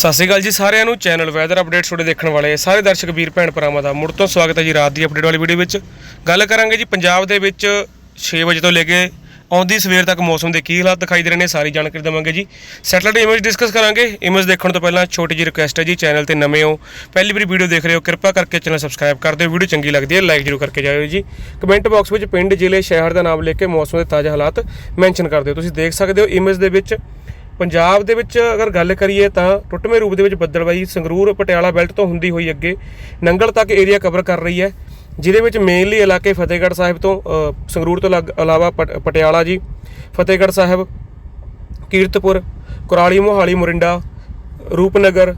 ਸਤਿ ਸ਼੍ਰੀ ਅਕਾਲ ਜੀ ਸਾਰਿਆਂ ਨੂੰ। ਚੈਨਲ ਵੈਦਰ ਅਪਡੇਟ ਤੁਹਾਡੇ ਦੇਖਣ ਵਾਲੇ ਸਾਰੇ ਦਰਸ਼ਕ, ਵੀਰ, ਭੈਣ ਭਰਾਵਾਂ ਦਾ ਮੁੜ ਤੋਂ ਸਵਾਗਤ ਹੈ ਜੀ ਰਾਤ ਦੀ ਅਪਡੇਟ ਵਾਲੀ ਵੀਡੀਓ ਵਿੱਚ। ਗੱਲ ਕਰਾਂਗੇ ਜੀ ਪੰਜਾਬ ਦੇ ਵਿੱਚ 6 ਵਜੇ ਤੋਂ ਲੈ ਕੇ ਆਉਂਦੀ ਸਵੇਰ ਤੱਕ ਮੌਸਮ ਦੇ ਕੀ ਹਾਲਾਤ ਦਿਖਾਈ ਦੇ ਰਹੇ ਨੇ, ਸਾਰੀ ਜਾਣਕਾਰੀ ਦੇਵਾਂਗੇ ਜੀ। ਸੈਟਲਾਈਟ ਇਮੇਜ ਡਿਸਕਸ ਕਰਾਂਗੇ। ਇਮੇਜ ਦੇਖਣ ਤੋਂ ਪਹਿਲਾਂ ਛੋਟੀ ਜਿਹੀ ਰਿਕੁਐਸਟ ਹੈ ਜੀ ਚੈਨਲ ਤੇ ਨਵੇਂ ਹੋ, ਪਹਿਲੀ ਵਾਰੀ ਵੀਡੀਓ ਦੇਖ ਰਹੇ ਹੋ, ਕਿਰਪਾ ਕਰਕੇ ਚੈਨਲ ਸਬਸਕ੍ਰਾਈਬ ਕਰ ਦਿਓ। ਵੀਡੀਓ ਚੰਗੀ ਲੱਗਦੀ ਹੈ ਲਾਈਕ ਜ਼ਰੂਰ ਕਰਕੇ ਜਾਇਓ ਜੀ। ਕਮੈਂਟ ਬਾਕਸ ਵਿੱਚ ਪਿੰਡ, ਜ਼ਿਲ੍ਹੇ, ਸ਼ਹਿਰ ਦਾ ਨਾਮ ਲਿਖ ਕੇ ਮੌਸਮ ਦੇ ਤਾਜ਼ਾ ਹਾਲਾਤ ਮੈਂਸ਼ਨ ਕਰ ਦਿਓ। ਤੁਸੀਂ ਦੇਖ ਸਕਦੇ ਹੋ ਇਮੇਜ ਦੇ ਵਿੱਚ ਪੰਜਾਬ ਦੇ ਵਿੱਚ ਅਗਰ ਗੱਲ ਕਰੀਏ ਤਾਂ ਟੁੱਟਵੇਂ ਰੂਪ ਦੇ ਵਿੱਚ ਬੱਦਲਬਾਈ ਸੰਗਰੂਰ, ਪਟਿਆਲਾ ਬੈਲਟ ਤੋਂ ਹੁੰਦੀ ਹੋਈ ਅੱਗੇ ਨੰਗਲ ਤੱਕ ਏਰੀਆ ਕਵਰ ਕਰ ਰਹੀ ਹੈ, ਜਿਹਦੇ ਵਿੱਚ ਮੇਨਲੀ ਇਲਾਕੇ ਫਤਿਹਗੜ੍ਹ ਸਾਹਿਬ ਤੋਂ ਸੰਗਰੂਰ ਤੋਂ ਲੱਗ- ਇਲਾਵਾ ਪਟ- ਪਟਿਆਲਾ ਜੀ, ਫਤਿਹਗੜ੍ਹ ਸਾਹਿਬ, ਕੀਰਤਪੁਰ, ਕੁਰਾਲੀ, ਮੋਹਾਲੀ, ਮੋਰਿੰਡਾ, ਰੂਪਨਗਰ,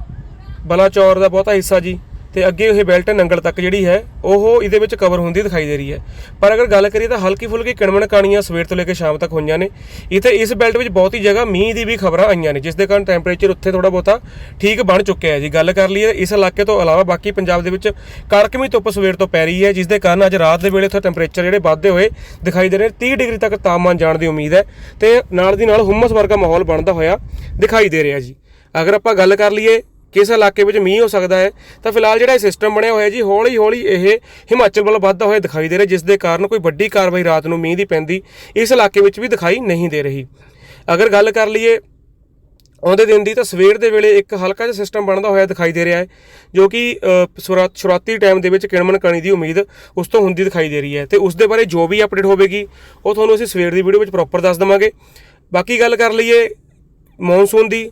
ਬਲਾਚੌਰ ਦਾ ਬਹੁਤਾ ਹਿੱਸਾ ਜੀ ਤੇ ਅੱਗੇ ਇਹ ਬੈਲਟ ਨੰਗਲ ਤੱਕ ਜਿਹੜੀ ਹੈ, ਉਹ ਇਹਦੇ ਵਿੱਚ ਕਵਰ ਹੁੰਦੀ ਦਿਖਾਈ ਦੇ ਰਹੀ ਹੈ। ਪਰ ਅਗਰ ਗੱਲ ਕਰੀਏ ਤਾਂ ਹਲਕੀ ਫੁਲਕੀ ਕਿਣਮਣ ਕਾਣੀਆਂ ਸਵੇਰ ਤੋਂ ਲੈ ਕੇ ਸ਼ਾਮ ਤੱਕ ਹੋਈਆਂ ਨੇ। ਇੱਥੇ ਇਸ ਬੈਲਟ ਵਿੱਚ ਬਹੁਤੀ ਜਗ੍ਹਾ ਮੀਂਹ ਦੀ ਵੀ ਖਬਰਾਂ ਆਈਆਂ ਨੇ, ਜਿਸ ਦੇ ਕਾਰਨ ਟੈਂਪਰੇਚਰ ਉੱਥੇ ਥੋੜਾ ਬਹੁਤਾ ਠੀਕ ਬਣ ਚੁੱਕਿਆ ਹੈ। ਜੀ ਗੱਲ ਕਰ ਲਈਏ ਇਸ ਇਲਾਕੇ ਤੋਂ ਇਲਾਵਾ ਬਾਕੀ ਪੰਜਾਬ ਦੇ ਵਿੱਚ ਕੜਕਵੀਂ ਧੁੱਪ ਸਵੇਰ ਤੋਂ ਪੈ ਰਹੀ ਹੈ, ਜਿਸ ਦੇ ਕਾਰਨ ਅੱਜ ਰਾਤ ਦੇ ਵੇਲੇ ਉੱਥੇ ਟੈਂਪਰੇਚਰ ਜਿਹੜੇ ਵੱਧਦੇ ਹੋਏ ਦਿਖਾਈ ਦੇ ਰਹੇ ਨੇ। 30 ਡਿਗਰੀ ਤੱਕ ਤਾਪਮਾਨ ਜਾਣ ਦੀ ਉਮੀਦ ਹੈ ਤੇ ਨਾਲ ਦੀ ਨਾਲ ਹੁਮਸ ਵਰਗਾ ਮਾਹੌਲ ਬਣਦਾ ਹੋਇਆ ਦਿਖਾਈ ਦੇ ਰਿਹਾ ਜੀ। ਅਗਰ ਆਪਾਂ ਗੱਲ ਕਰ ਲਈਏ ਕਿਸ ਇਲਾਕੇ ਵਿੱਚ ਮੀਂਹ ਹੋ ਸਕਦਾ ਹੈ ਤਾਂ ਫਿਲਹਾਲ ਜਿਹੜਾ ਇਹ ਸਿਸਟਮ ਬਣਿਆ ਹੋਇਆ ਜੀ ਹੌਲੀ ਹੌਲੀ ਇਹ ਹਿਮਾਚਲ ਵੱਲ ਵੱਧਦਾ ਹੋਇਆ ਦਿਖਾਈ ਦੇ ਰਿਹਾ ਜਿਸ ਦੇ ਕਾਰਨ ਕੋਈ ਵੱਡੀ ਕਾਰਵਾਈ ਰਾਤ ਨੂੰ ਮੀਂਹ ਦੀ ਪੈਂਦੀ ਇਸ ਇਲਾਕੇ ਵਿੱਚ ਵੀ ਦਿਖਾਈ ਨਹੀਂ ਦੇ ਰਹੀ। ਅਗਰ ਗੱਲ ਕਰ ਲਈਏ ਆਉਂਦੇ ਦਿਨ ਦੀ ਤਾਂ ਸਵੇਰ ਦੇ ਵੇਲੇ ਇੱਕ ਹਲਕਾ ਜਿਹਾ ਸਿਸਟਮ ਬਣਦਾ ਹੋਇਆ ਦਿਖਾਈ ਦੇ ਰਿਹਾ ਹੈ ਜੋ ਕਿ ਅ, ਸ਼ੁਰੂਆਤੀ ਟਾਈਮ ਦੇ ਵਿੱਚ ਕਿਣਮਣ ਕਣੀ ਦੀ ਉਮੀਦ ਉਸ ਤੋਂ ਹੁੰਦੀ ਦਿਖਾਈ ਦੇ ਰਹੀ ਹੈ ਤੇ ਉਸ ਦੇ ਬਾਰੇ ਜੋ ਵੀ ਅਪਡੇਟ ਹੋਵੇਗੀ ਉਹ ਤੁਹਾਨੂੰ ਅਸੀਂ ਸਵੇਰ ਦੀ ਵੀਡੀਓ ਵਿੱਚ ਪ੍ਰੋਪਰ ਦੱਸ ਦਵਾਂਗੇ। ਬਾਕੀ ਗੱਲ ਕਰ ਲਈਏ ਮੌਨਸੂਨ ਦੀ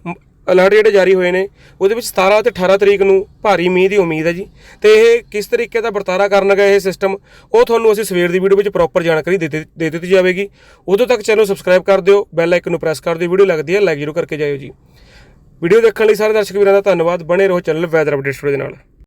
ਅਲਰਟ ਜਿਹੜੇ ਜਾਰੀ ਹੋਏ ਨੇ, ਉਹਦੇ ਵਿੱਚ 17 ਤੇ 18 ਤਰੀਕ ਨੂੰ ਭਾਰੀ ਮੀਂਹ ਦੀ ਉਮੀਦ ਹੈ ਜੀ। ਤੇ ਇਹ ਕਿਸ ਤਰੀਕੇ ਦਾ ਵਰਤਾਰਾ ਕਰਨਗਾ ਇਹ ਸਿਸਟਮ ਉਹ ਤੁਹਾਨੂੰ ਅਸੀਂ ਸਵੇਰ ਦੀ ਵੀਡੀਓ ਵਿੱਚ ਪ੍ਰੋਪਰ ਜਾਣਕਾਰੀ ਦੇ ਦਿੱਤੀ- ਦੇ ਦਿੱਤੀ ਜਾਵੇਗੀ। ਉਦੋਂ ਤੱਕ ਚੈਨਲ ਸਬਸਕ੍ਰਾਈਬ ਕਰ ਦਿਓ ਬੈਲ ਆਈਕਨ ਨੂੰ ਪ੍ਰੈਸ ਕਰ ਦਿਓ ਵੀਡੀਓ ਲੱਗਦੀ ਹੈ ਲਾਈਕ ਜ਼ਰੂਰ ਕਰਕੇ ਜਾਇਓ ਜੀ। ਵੀਡੀਓ ਦੇਖਣ ਲਈ ਸਾਰੇ ਦਰਸ਼ਕ ਵੀਰਾਂ ਦਾ ਧੰਨਵਾਦ, ਬਣੇ ਰਹੋ ਚੈਨਲ ਵੈਦਰ ਅਪਡੇਟਸ ਦੇ ਨਾਲ।